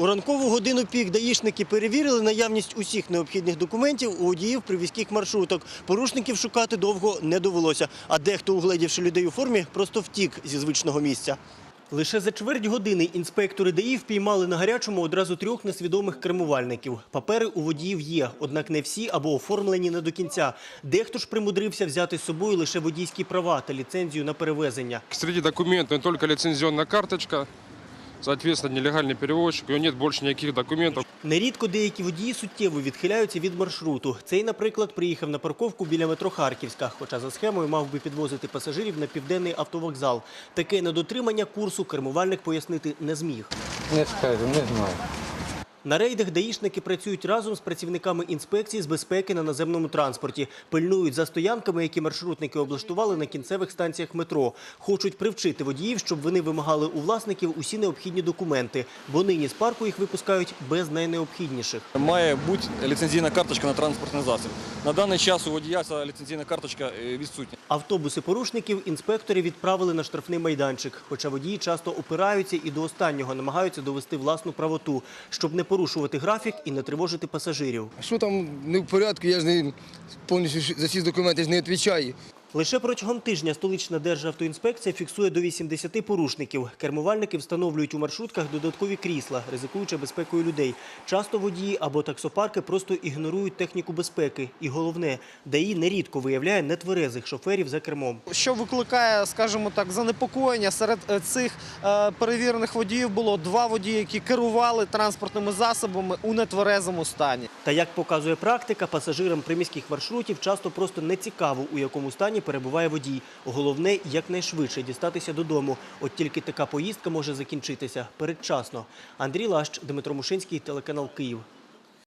У ранкову годину пік даїшники перевірили наявність усіх необхідних документів у водіїв привізьких маршруток. Порушників шукати довго не довелося, а дехто, угледівши людей у формі, просто втік зі звичного місця. Лише за чверть години інспектори ДАІ впіймали на гарячому одразу трьох несвідомих кермувальників. Папери у водіїв є, однак не всі або оформлені не до кінця. Дехто ж примудрився взяти з собою лише водійські права та ліцензію на перевезення. Среди документов не только лицензионная карточка, соответственно, нелегальний перевозчик, у нього нет больше никаких документов. Нерідко деякі водії суттєво відхиляються від маршруту. Цей, наприклад, приїхав на парковку біля метро Харківська, хоча за схемою мав би підвозити пасажирів на південний автовокзал. Таке недотримання курсу кермувальник пояснити не зміг. Не скажу, не знаю. На рейдах даїшники працюють разом з працівниками інспекції з безпеки на наземному транспорті. Пильнують за стоянками, які маршрутники облаштували на кінцевих станціях метро. Хочуть привчити водіїв, щоб вони вимагали у власників усі необхідні документи, бо нині з парку їх випускають без найнеобхідніших. Має бути ліцензійна карточка на транспортний засіб. На даний час у водія ця ліцензійна карточка е, відсутня. Автобуси порушників інспектори відправили на штрафний майданчик. Хоча водії часто опираються і до останнього намагаються довести власну правоту, щоб не порушувати графік і не тривожити пасажирів. Що там не в порядку, я ж не повністю за ці документи ж не відповідаю. Лише протягом тижня столична державтоінспекція фіксує до 80 порушників. Кермувальники встановлюють у маршрутках додаткові крісла, ризикуючи безпекою людей. Часто водії або таксопарки просто ігнорують техніку безпеки. І головне, ДАІ нерідко виявляє нетверезих шоферів за кермом. що викликає, скажімо так, занепокоєння. Серед е, цих е, перевірених водіїв було два водії, які керували транспортними засобами у нетверезому стані. Та як показує практика, пасажирам приміських маршрутів часто просто не цікаво, у якому стані перебуває водій. Головне якнайшвидше дістатися додому. От тільки така поїздка може закінчитися передчасно. Андрій Лащ, Дмитро Мушинський, телеканал Київ.